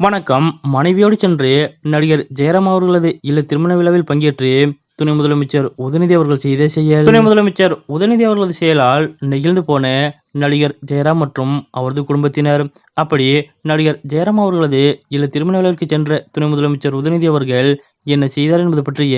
வணக்கம். மனைவியோடு சென்று நடிகர் ஜெயராம் அவர்களது இல்ல திருமண விழாவில் பங்கேற்று துணை முதலமைச்சர் உதயநிதி அவர்கள் செய்த செயல் துணை முதலமைச்சர் உதயநிதி அவர்களது செயலால் நெகிழ்ந்து போன நடிகர் ஜெயராம் மற்றும் அவரது குடும்பத்தினர். அப்படி நடிகர் ஜெயராம் அவர்களது இல்ல திருமண விழாவிற்கு சென்ற துணை முதலமைச்சர் உதயநிதி அவர்கள் என்ன செய்தார் என்பது பற்றிய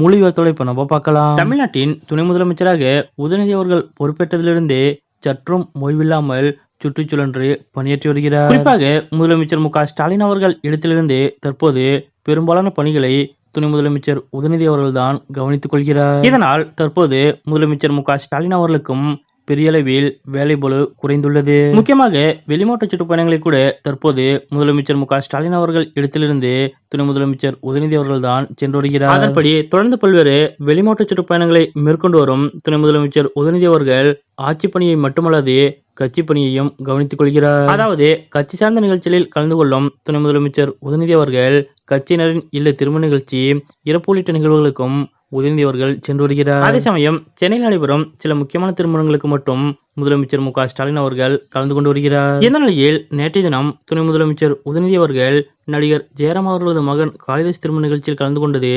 மொழி விவரத்தோட இப்ப நம்ம பார்க்கலாம். தமிழ்நாட்டின் துணை முதலமைச்சராக உதயநிதி அவர்கள் பொறுப்பேற்றதிலிருந்து சற்றும் ஓய்வில்லாமல் சுற்றிச் சுழன்று பணியாற்றி வருகிறார். குறிப்பாக முதலமைச்சர் மு ஸ்டாலின் அவர்கள் இடத்திலிருந்து தற்போது பெரும்பாலான பணிகளை துணை முதலமைச்சர் உதயநிதி அவர்கள்தான் கவனித்துக் கொள்கிறார். இதனால் தற்போது முதலமைச்சர் மு ஸ்டாலின் அவர்களுக்கும் பெரியளவில் வேலை குறைந்துள்ளது. முக்கியமாக வெளிமாவட்ட சுற்றுப்பயணங்களை கூட தற்போது முதலமைச்சர் மு ஸ்டாலின் அவர்கள் இடத்திலிருந்து துணை முதலமைச்சர் உதயநிதி அவர்கள் தான் சென்று வருகிறார். அதன்படி தொடர்ந்து பல்வேறு வெளிமாவட்ட சுற்றுப்பயணங்களை மேற்கொண்டு வரும் துணை முதலமைச்சர் உதயநிதி அவர்கள் ஆட்சி பணியை மட்டுமல்லாது கட்சி பணியையும் கவனித்துக் கொள்கிறார். அதாவது கட்சி சார்ந்த நிகழ்ச்சிகளில் கலந்து கொள்ளும் துணை முதலமைச்சர் உதயநிதி அவர்கள் கட்சியினரின் இல்ல திருமண நிகழ்ச்சி இறப்பு உள்ளிட்ட நிகழ்வுகளுக்கும் உதயநிதி சென்று வருகிறார் அதே சமயம் சென்னையில் நடைபெறும் சில முக்கியமான திருமணங்களுக்கு மட்டும் முதலமைச்சர் மு ஸ்டாலின் அவர்கள் கலந்து கொண்டு வருகிறார். இந்த நிலையில் நேற்றைய தினம் துணை முதலமைச்சர் உதயநிதி அவர்கள் நடிகர் ஜெயராம் அவர்களது மகன் காளிதாஸ் திருமண நிகழ்ச்சியில் கலந்து கொண்டது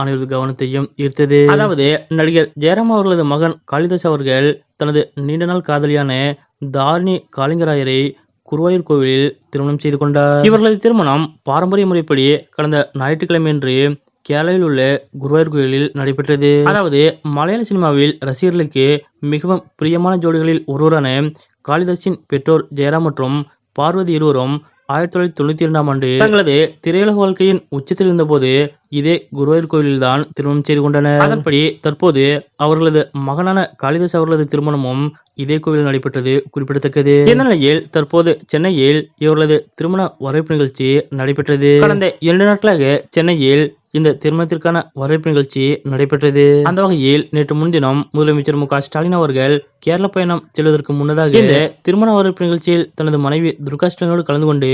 அனைவரது கவனத்தையும் ஈர்த்தது. அதாவது நடிகர் ஜெயராம் அவர்களது மகன் காளிதாஸ் அவர்கள் தனது நீண்ட நாள் காதலியான தாரணி காளிங்கராயரை குருவாயூர் கோவிலில் திருமணம் செய்து கொண்டார். இவர்களது திருமணம் பாரம்பரிய முறைப்படி கடந்த ஞாயிற்றுக்கிழமை என்று கேரளாவில் உள்ள குருவாயூர் கோயிலில் நடைபெற்றது. அதாவது மலையாள சினிமாவில் ரசிகர்களுக்கு மிகவும் பிரியமான ஜோடிகளில் ஒருவரான காளிதாசின் பெற்றோர் ஜெயராம் மற்றும் பார்வதி இருவரும் ஆயிரத்தி தொள்ளாயிரத்தி தொண்ணூத்தி இரண்டாம் ஆண்டு தங்களது திரையுலக வாழ்க்கையின் உச்சத்தில் இருந்தபோது இதே குருவாயூர் கோயிலில் தான் திருமணம் செய்து கொண்டனர். அதன்படி தற்போது அவர்களது மகனான காளிதாஸ் அவர்களது திருமணமும் இதே கோவில் நடைபெற்றது குறிப்பிடத்தக்கது. இந்த நிலையில் தற்போது சென்னையில் இவர்களது திருமண வரவேற்பு நிகழ்ச்சி நடைபெற்றது. கடந்த இரண்டு நாட்களாக சென்னையில் இந்த திருமணத்திற்கான வரவேற்பு நிகழ்ச்சி நடைபெற்றது. அந்த வகையில் நேற்று முன்தினம் முதலமைச்சர் மு க ஸ்டாலின் அவர்கள் கேரள பயணம் செல்வதற்கு முன்னதாக இந்த திருமண வரவேற்பு நிகழ்ச்சியில் தனது மனைவி துர்கா ஸ்டாலினோடு கலந்து கொண்டு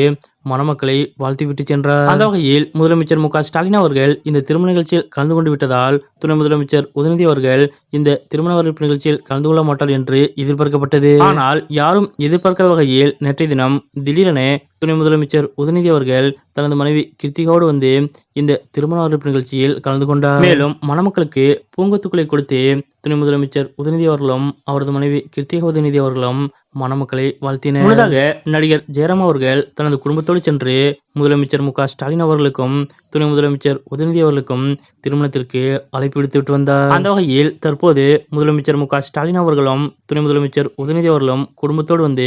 மணமக்களை வாழ்த்திவிட்டு சென்றார். அந்த வகையில் முதலமைச்சர் மு ஸ்டாலின் அவர்கள் இந்த திருமண நிகழ்ச்சியில் கலந்து கொண்டு விட்டதால் துணை முதலமைச்சர் உதயநிதி அவர்கள் இந்த திருமண வரவேற்பு நிகழ்ச்சியில் கலந்து கொள்ள மாட்டார் என்று எதிர்பார்க்கப்பட்டது. ஆனால் யாரும் எதிர்பார்க்காத வகையில் நேற்றைய தினம் திடீரென துணை முதலமைச்சர் உதயநிதி அவர்கள் தனது மனைவி கிருத்திகாவோடு வந்து இந்த திருமண வரவேற்பு நிகழ்ச்சியில் கலந்து கொண்டார். மேலும் மணமக்களுக்கு பூங்கொத்துக்களை கொடுத்து துணை முதலமைச்சர் உதயநிதி அவர்களும் அவரது மனைவி கிருத்திகா உதயநிதி அவர்களும் மணமக்களை வாழ்த்தினர். முன்னதாக நடிகர் ஜெயராம் அவர்கள் தனது குடும்பத்தோடு சென்று முதலமைச்சர் மு ஸ்டாலின் அவர்களுக்கும் துணை முதலமைச்சர் உதயநிதி அவர்களுக்கும் திருமணத்திற்கு அழைப்பு விடுத்து விட்டு வந்தார். அந்த வகையில் தற்போது முதலமைச்சர் மு ஸ்டாலின் அவர்களும் துணை முதலமைச்சர் உதயநிதி அவர்களும் குடும்பத்தோடு வந்து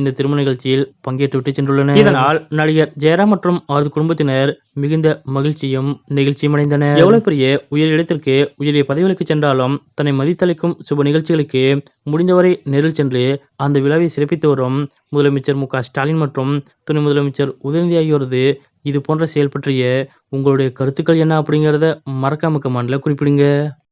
இந்த திருமண நிகழ்ச்சியில் பங்கேற்று விட்டு சென்றுள்ளனர். இதனால் நடிகர் ஜெயராம் மற்றும் அவரது குடும்பத்தினர் மிகுந்த மகிழ்ச்சியும் நெகிழ்ச்சியும் அடைந்தனர். எவ்வளவு பெரிய உயர் இடத்திற்கு உயரிய பதவிகளுக்கு சென்றாலும் தன்னை மதித்தளிக்கும் சுப நிகழ்ச்சிகளுக்கு முடிந்தவரை நேரில் சென்று அந்த விழாவை சிறப்பித்து வரும் முதலமைச்சர் மு க ஸ்டாலின் மற்றும் துணை முதலமைச்சர் உதயநிதி ஆகியோரது இது போன்ற செயல் பற்றிய உங்களுடைய கருத்துக்கள் என்ன அப்படிங்கிறத மறக்காம கமெண்ட்ல குறிப்பிடுங்க.